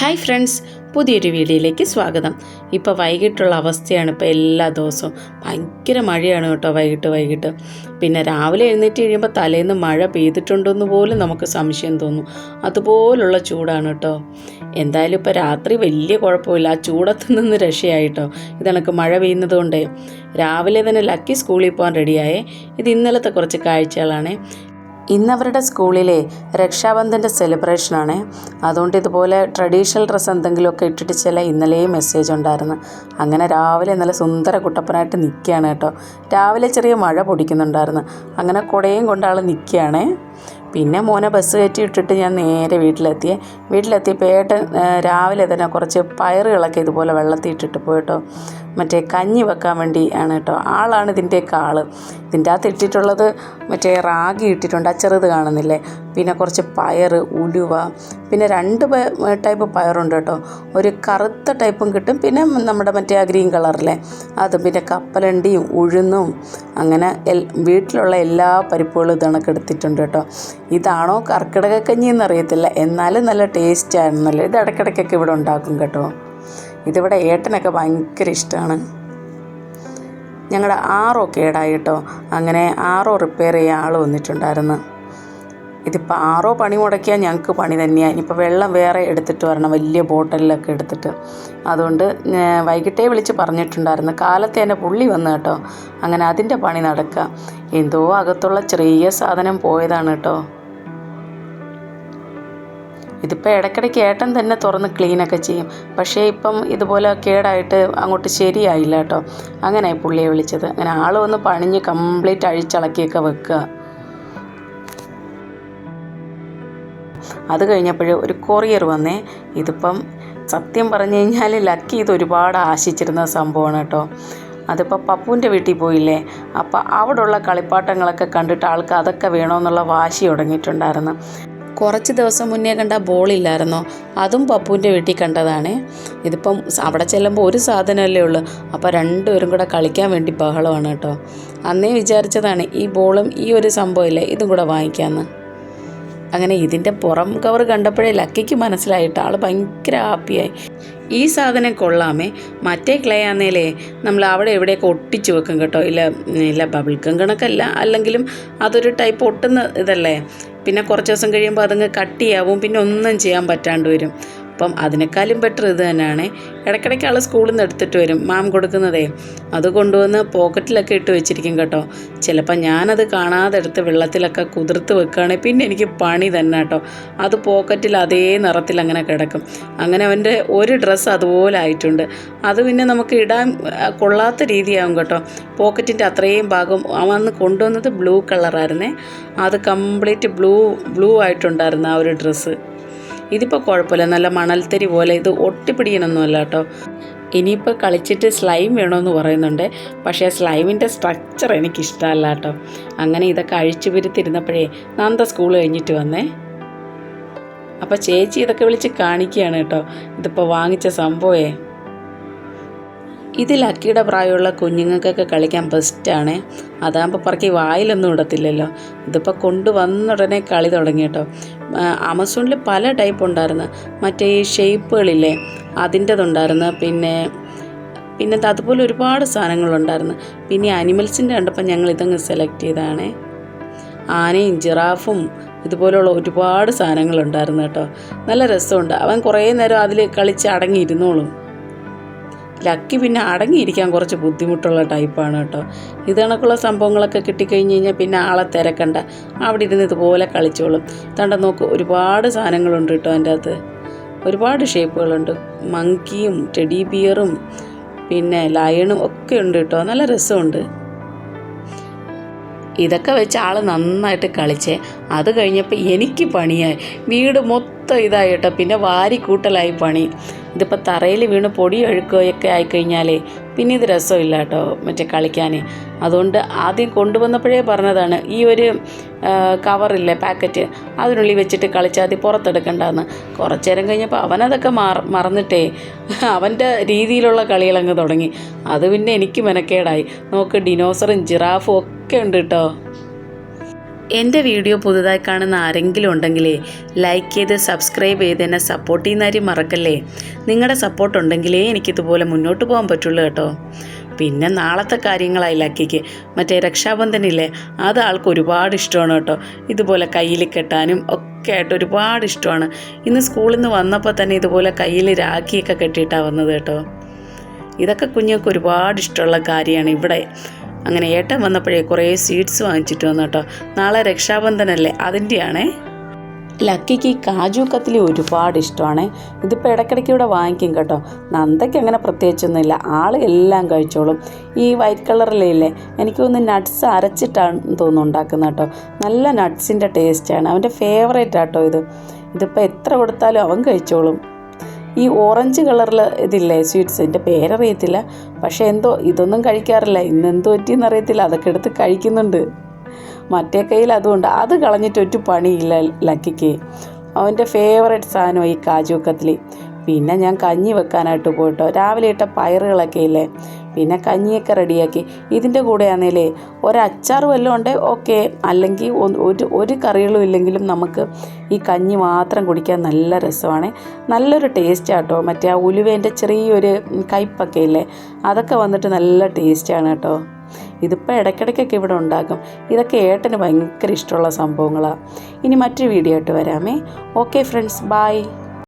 Hi friends പുതിയൊരു വീഡിയോയിലേക്ക് സ്വാഗതം. ഇപ്പോൾ വൈകിട്ടുള്ള അവസ്ഥയാണ് ഇപ്പോൾ എല്ലാ ദിവസവും. ഭയങ്കര മഴയാണ് കേട്ടോ വൈകിട്ട് വൈകിട്ട്. പിന്നെ രാവിലെ എഴുന്നേറ്റ് കഴിയുമ്പോൾ തലേന്ന് മഴ പെയ്തിട്ടുണ്ടെന്ന് പോലും നമുക്ക് സംശയം തോന്നും. അതുപോലുള്ള ചൂടാണ് കേട്ടോ. എന്തായാലും ഇപ്പോൾ രാത്രി വലിയ കുഴപ്പമില്ല. ആ ചൂടത്ത് നിന്ന് രക്ഷയായിട്ടോ. ഇതണക്ക് മഴ പെയ്യുന്നത് കൊണ്ടേ. രാവിലെ തന്നെ ലക്കി സ്കൂളിൽ പോകാൻ റെഡിയായേ. ഇത് ഇന്നലത്തെ കുറച്ച് കാഴ്ചകളാണ്. ഇന്നവരുടെ സ്കൂളിലെ രക്ഷാബന്ധന്റെ സെലിബ്രേഷനാണ്. അതുകൊണ്ട് ഇതുപോലെ ട്രഡീഷണൽ ഡ്രസ്സ് എന്തെങ്കിലുമൊക്കെ ഇട്ടിട്ട് ചില ഇന്നലെയും മെസ്സേജ് ഉണ്ടായിരുന്നു. അങ്ങനെ രാവിലെ നല്ല സുന്ദര കുട്ടപ്പനായിട്ട് നിൽക്കുകയാണ് കേട്ടോ. രാവിലെ ചെറിയ മഴ പൊടിക്കുന്നുണ്ടായിരുന്നു. അങ്ങനെ കുടയും കൊണ്ട് ആൾ നിൽക്കുകയാണേ. പിന്നെ മോനെ ബസ് കയറ്റി ഇട്ടിട്ട് ഞാൻ നേരെ വീട്ടിലെത്തിയേ. വീട്ടിലെത്തിയപ്പോൾ ഏട്ടൻ രാവിലെ തന്നെ കുറച്ച് പയറുകളൊക്കെ ഇതുപോലെ വെള്ളത്തിൽ ഇട്ടിട്ട് പോയിട്ടോ. മറ്റേ കഞ്ഞി വെക്കാൻ വേണ്ടി ആണ് കേട്ടോ. ആളാണ് ഇതിന്റെയൊക്കെ ആൾ. ഇതിന്റെ അകത്ത് ഇട്ടിട്ടുള്ളത് മറ്റേ റാഗി ഇട്ടിട്ടുണ്ട്. ആ ചെറുത് കാണുന്നില്ലേ? പിന്നെ കുറച്ച് പയർ ഉലുവ പിന്നെ രണ്ട് ടൈപ്പ് പയറുണ്ട് കേട്ടോ. ഒരു കറുത്ത ടൈപ്പും കിട്ടും. പിന്നെ നമ്മുടെ മറ്റേ ആ ഗ്രീൻ കളറിലെ അതും പിന്നെ കപ്പലണ്ടിയും ഉഴുന്നും അങ്ങനെ എൽ വീട്ടിലുള്ള എല്ലാ പരിപ്പുകളും ഇതണക്ക് എടുത്തിട്ടുണ്ട് കേട്ടോ. ഇതാണോ കർക്കിടക കഞ്ഞി എന്നറിയത്തില്ല. എന്നാലും നല്ല ടേസ്റ്റ് ആയിരുന്നല്ലോ ഇത് ഇടയ്ക്കിടയ്ക്കൊക്കെ ഇവിടെ ഉണ്ടാക്കും കേട്ടോ. ഇതിവിടെ ഏട്ടനൊക്കെ ഭയങ്കര ഇഷ്ടമാണ് ഞങ്ങളുടെ ആറോ കേടായി കേട്ടോ. അങ്ങനെ ആറോ റിപ്പയർ ചെയ്യാൻ ആൾ വന്നിട്ടുണ്ടായിരുന്നു. ഇതിപ്പോൾ ആറോ പണി മുടക്കിയാൽ ഞങ്ങൾക്ക് പണി തന്നെയാണ് ഇനിയിപ്പോൾ വെള്ളം വേറെ എടുത്തിട്ട് വരണം വലിയ ബോട്ടലിലൊക്കെ എടുത്തിട്ട്. അതുകൊണ്ട് വൈകിട്ടേ വിളിച്ച് പറഞ്ഞിട്ടുണ്ടായിരുന്നു. കാലത്തെ തന്നെ പുള്ളി വന്നു കേട്ടോ. അങ്ങനെ അതിന്റെ പണി നടക്കുക എന്തോ അകത്തുള്ള ചെറിയ സാധനം പോയതാണ് കേട്ടോ. ഇതിപ്പോൾ ഇടയ്ക്കിടയ്ക്ക് ഏട്ടൻ തന്നെ തുറന്ന് ക്ലീനൊക്കെ ചെയ്യും. പക്ഷേ ഇപ്പം ഇതുപോലെ കേടായിട്ട് അങ്ങോട്ട് ശരിയായില്ല കേട്ടോ. അങ്ങനെ പുള്ളിയെ വിളിച്ചത്. അങ്ങനെ ആൾ വന്ന് പണിഞ്ഞ് കംപ്ലീറ്റ് അഴിച്ചിളക്കിയൊക്കെ വെക്കുക അത് കഴിഞ്ഞപ്പോൾ ഒരു കൊറിയർ വന്നേ. ഇതിപ്പം സത്യം പറഞ്ഞു കഴിഞ്ഞാൽ ലക്കി ഇത് ഒരുപാട് ആശിച്ചിരുന്ന സംഭവമാണ് കേട്ടോ. അതിപ്പോൾ പപ്പുവിന്റെ വീട്ടിൽ പോയില്ലേ? അപ്പോൾ അവിടെയുള്ള കളിപ്പാട്ടങ്ങളൊക്കെ കണ്ടിട്ട് ആൾക്ക് അതൊക്കെ വേണമെന്നുള്ള വാശി തുടങ്ങിയിട്ടുണ്ടായിരുന്നു കുറച്ച് ദിവസം മുന്നേ കണ്ട ബോളില്ലായിരുന്നോ അതും പപ്പുവിന്റെ വീട്ടിൽ കണ്ടതാണ്. ഇതിപ്പം അവിടെ ചെല്ലുമ്പോൾ ഒരു സാധനമല്ലേ ഉള്ളൂ. അപ്പോൾ രണ്ടുപേരും കൂടെ കളിക്കാൻ വേണ്ടി ബഹളമാണ് കേട്ടോ. അന്നേ വിചാരിച്ചതാണ് ഈ ബോളും ഈ ഒരു സംഭവമില്ലേ ഇതും കൂടെ വാങ്ങിക്കാമെന്ന് അങ്ങനെ ഇതിന്റെ പുറം കവർ കണ്ടപ്പോഴേ ലക്കിക്ക് മനസ്സിലായിട്ട് ആൾ ഭയങ്കര ഹാപ്പിയായി ഈ സാധനം കൊള്ളാമേ. മറ്റേ ക്ലേ ആന്നേലേ നമ്മൾ അവിടെ എവിടെയൊക്കെ ഒട്ടിച്ച് വെക്കും കേട്ടോ. ഇല്ല ഇല്ല ബബിൾ ഗം കണക്കല്ല. അല്ലെങ്കിലും അതൊരു ടൈപ്പ് ഒട്ടുന്ന ഇതല്ലേ. പിന്നെ കുറച്ച് ദിവസം കഴിയുമ്പോൾ അതങ്ങ് കട്ടിയാവും പിന്നെ ഒന്നും ചെയ്യാൻ പറ്റാണ്ട് വരും. അപ്പം അതിനേക്കാളും ബെറ്റർ ഇത് തന്നെയാണ്. ഇടയ്ക്കിടയ്ക്ക് ആൾ സ്കൂളിൽ നിന്ന് എടുത്തിട്ട് വരും. മാം കൊടുക്കുന്നതേ. അത് കൊണ്ടുവന്ന് പോക്കറ്റിലൊക്കെ ഇട്ട് വെച്ചിരിക്കും കേട്ടോ. ചിലപ്പോൾ ഞാനത് കാണാതെ എടുത്ത് വെള്ളത്തിലൊക്കെ കുതിർത്ത് വെക്കുകയാണെങ്കിൽ പിന്നെ എനിക്ക് പണി തന്നെ കേട്ടോ. അത് പോക്കറ്റിൽ അതേ നിറത്തിൽ അങ്ങനെ കിടക്കും. അങ്ങനെ അവന്റെ ഒരു ഡ്രസ്സ് അതുപോലെ ആയിട്ടുണ്ട്. അത് പിന്നെ നമുക്ക് ഇടാൻ കൊള്ളാത്ത രീതിയാകും കേട്ടോ. പോക്കറ്റിന്റെ അത്രയും ഭാഗം അവന്ന് കൊണ്ടുവന്നത് ബ്ലൂ കളറായിരുന്നേ അത് കംപ്ലീറ്റ് ബ്ലൂ ബ്ലൂ ആയിട്ടുണ്ടായിരുന്നു ആ ഒരു ഡ്രസ്സ് ഇതിപ്പോൾ കുഴപ്പമില്ല. നല്ല മണൽത്തരി പോലെ ഇത് ഒട്ടിപ്പിടിക്കണമൊന്നുമല്ല കേട്ടോ ഇനിയിപ്പോൾ കളിച്ചിട്ട് സ്ലൈം വേണമെന്ന് പറയുന്നുണ്ട്. പക്ഷേ സ്ലൈമിന്റെ സ്ട്രക്ചർ എനിക്കിഷ്ടമല്ല കേട്ടോ അങ്ങനെ ഇതൊക്കെ അഴിച്ചു പിരുത്തിരുന്നപ്പോഴേ നന്ദ സ്കൂൾ കഴിഞ്ഞിട്ട് വന്നേ. അപ്പോൾ ചേച്ചി ഇതൊക്കെ വിളിച്ച് കാണിക്കുകയാണ് കേട്ടോ. ഇതിപ്പോൾ വാങ്ങിച്ച സംഭവമേ ഇത് ലക്കിയുടെ പ്രായമുള്ള കുഞ്ഞുങ്ങൾക്കൊക്കെ കളിക്കാൻ ബെസ്റ്റാണ്. അതാകുമ്പോൾ പറക്കി വായിലൊന്നും ഇടത്തില്ലല്ലോ. ഇതിപ്പോൾ കൊണ്ടുവന്ന ഉടനെ കളി തുടങ്ങി കേട്ടോ. ആമസോണിൽ പല ടൈപ്പ് ഉണ്ടായിരുന്നു. മറ്റേ ഈ ഷേപ്പുകളില്ലേ അതിന്റെതുണ്ടായിരുന്നു. പിന്നെ പിന്നെ അതുപോലെ ഒരുപാട് സാധനങ്ങളുണ്ടായിരുന്നു. പിന്നെ അനിമൽസിന്റെ കണ്ടപ്പോൾ ഞങ്ങൾ ഇതങ്ങ് സെലക്ട് ചെയ്തതാണ്. ആനയും ജിറാഫും ഇതുപോലുള്ള ഒരുപാട് സാധനങ്ങളുണ്ടായിരുന്നു കേട്ടോ. നല്ല രസമുണ്ട്. അവൻ കുറേ നേരം അതിൽ കളിച്ച് അടങ്ങിയിരുന്നോളും. ലക്കി പിന്നെ അടങ്ങിയിരിക്കാൻ കുറച്ച് ബുദ്ധിമുട്ടുള്ള ടൈപ്പാണ് കേട്ടോ. ഇത് കണക്കുള്ള സംഭവങ്ങളൊക്കെ കിട്ടിക്കഴിഞ്ഞ് കഴിഞ്ഞാൽ പിന്നെ ആളെ തിരക്കണ്ട. അവിടെ ഇരുന്ന് ഇതുപോലെ കളിച്ചോളും. തണ്ട നോക്ക് ഒരുപാട് സാധനങ്ങളുണ്ട് കേട്ടോ അതിന്റെ അകത്ത്. ഒരുപാട് ഷേപ്പുകളുണ്ട്. മങ്കിയും ടെഡി ബിയറും പിന്നെ ലയണും ഒക്കെ ഉണ്ട് കേട്ടോ. നല്ല രസമുണ്ട്. ഇതൊക്കെ വെച്ച് ആൾ നന്നായിട്ട് കളിച്ചേ. അത് കഴിഞ്ഞപ്പോൾ എനിക്ക് പണിയായി. വീട് മൊത്തം ഇതായി കേട്ടോ. പിന്നെ വാരിക്കൂട്ടലായി പണി. ഇതിപ്പോൾ തറയിൽ വീണ് പൊടി ഒഴുക്കുകയൊക്കെ ആയിക്കഴിഞ്ഞാലേ പിന്നെ ഇത് രസമില്ല കേട്ടോ മറ്റേ കളിക്കാൻ അതുകൊണ്ട് ആദ്യം കൊണ്ടുവന്നപ്പോഴേ പറഞ്ഞതാണ് ഈ ഒരു കവറില്ലേ പാക്കറ്റ് അതിനുള്ളിൽ വെച്ചിട്ട് കളിച്ചാൽ അത് പുറത്തെടുക്കണ്ടെന്ന്. കുറച്ച് നേരം കഴിഞ്ഞപ്പോൾ അവനതൊക്കെ മറ മറന്നിട്ടേ അവന്റെ രീതിയിലുള്ള കളികളങ്ങ് തുടങ്ങി. അത് പിന്നെ എനിക്ക് മെനക്കേടായി. നോക്ക് ഡിനോസറും ജിറാഫും ഒക്കെ ഉണ്ട് കേട്ടോ. എന്റെ വീഡിയോ പുതുതായി കാണുന്ന ആരെങ്കിലും ഉണ്ടെങ്കിലേ ലൈക്ക് ചെയ്ത് സബ്സ്ക്രൈബ് ചെയ്ത് എന്നെ സപ്പോർട്ട് ചെയ്യുന്ന കാര്യം മറക്കല്ലേ? നിങ്ങളുടെ സപ്പോർട്ട് ഉണ്ടെങ്കിലേ എനിക്കിതുപോലെ മുന്നോട്ട് പോകാൻ പറ്റുള്ളൂ കേട്ടോ. പിന്നെ നാളത്തെ കാര്യങ്ങളായി ലക്കിക്ക് മറ്റേ രക്ഷാബന്ധനില്ലേ? അത് ആൾക്ക് ഒരുപാട് ഇഷ്ടമാണ് കേട്ടോ. ഇതുപോലെ കയ്യിൽ കെട്ടാനും ഒക്കെ ആയിട്ട് ഒരുപാട് ഇഷ്ടമാണ്. ഇന്ന് സ്കൂളിൽ നിന്ന് വന്നപ്പോൾ തന്നെ ഇതുപോലെ കയ്യിൽ രാഖിയൊക്കെ കെട്ടിയിട്ടാണ് വന്നത് കേട്ടോ. ഇതൊക്കെ കുഞ്ഞുങ്ങൾക്ക് ഒരുപാട് ഇഷ്ടമുള്ള കാര്യമാണ് ഇവിടെ. അങ്ങനെ ഏട്ടൻ വന്നപ്പോഴേ കുറേ സ്വീറ്റ്സ് വാങ്ങിച്ചിട്ട് വന്നു കേട്ടോ. നാളെ രക്ഷാബന്ധനല്ലേ? അതിന്റെയാണേ. ലക്കിക്ക് കാജു കത്തിലി ഒരുപാട് ഇഷ്ടമാണ്. ഇതിപ്പോൾ ഇടയ്ക്കിടയ്ക്ക് ഇവിടെ വാങ്ങിക്കും കേട്ടോ. നന്ദയ്ക്ക് അങ്ങനെ പ്രത്യേകിച്ചൊന്നുമില്ല. ആൾ എല്ലാം കഴിച്ചോളും. ഈ വൈറ്റ് കളറിലില്ലേ എനിക്ക് തോന്നുന്നു നട്ട്സ് അരച്ചിട്ടാണ് തോന്നുന്നു ഉണ്ടാക്കുന്നത് കേട്ടോ. നല്ല നട്ട്സിന്റെ ടേസ്റ്റാണ്. അവന്റെ ഫേവറേറ്റ് ആട്ടോ ഇത്. ഇതിപ്പോൾ എത്ര കൊടുത്താലും അവൻ കഴിച്ചോളും. ഈ ഓറഞ്ച് കളറിൽ ഇതില്ലേ സ്വീറ്റ്സ്? എന്റെ പേരറിയത്തില്ല. പക്ഷേ എന്തോ ഇതൊന്നും കഴിക്കാറില്ല. ഇന്ന് എന്തോ പറ്റിയെന്ന് അറിയത്തില്ല. അതൊക്കെ എടുത്ത് കഴിക്കുന്നുണ്ട്. മറ്റേ കയ്യിൽ അതുകൊണ്ട് അത് കളഞ്ഞിട്ട് ഒറ്റ പണിയില്ല ലക്കിക്ക്. അവന്റെ ഫേവറേറ്റ് സാധനം ഈ കാജു കത്ലി. പിന്നെ ഞാൻ കഞ്ഞി വെക്കാനായിട്ട് പോയിട്ടോ. രാവിലെ ഇട്ട പയറുകളൊക്കെ ഇല്ലേ? പിന്നെ കഞ്ഞിയൊക്കെ റെഡിയാക്കി. ഇതിന്റെ കൂടെ ആണെങ്കിലേ ഒരച്ചാർ വല്ലതും ഉണ്ട് ഓക്കെ. അല്ലെങ്കിൽ ഒരു ഒരു കറികളും ഇല്ലെങ്കിലും നമുക്ക് ഈ കഞ്ഞി മാത്രം കുടിക്കാൻ നല്ല രസമാണ്. നല്ലൊരു ടേസ്റ്റ് ആട്ടോ മറ്റേ ആ ഉലുവേന്റെ ചെറിയൊരു കയ്പൊക്കെ ഇല്ലേ അതൊക്കെ വന്നിട്ട് നല്ല ടേസ്റ്റാണ് കേട്ടോ. ഇതിപ്പോൾ ഇടയ്ക്കിടയ്ക്കൊക്കെ ഇവിടെ ഉണ്ടാക്കും. ഇതൊക്കെ ഏട്ടന് ഭയങ്കര ഇഷ്ടമുള്ള സംഭവങ്ങളാണ് ഇനി മറ്റൊരു വീഡിയോ ആയിട്ട് വരാമേ. Okay friends bye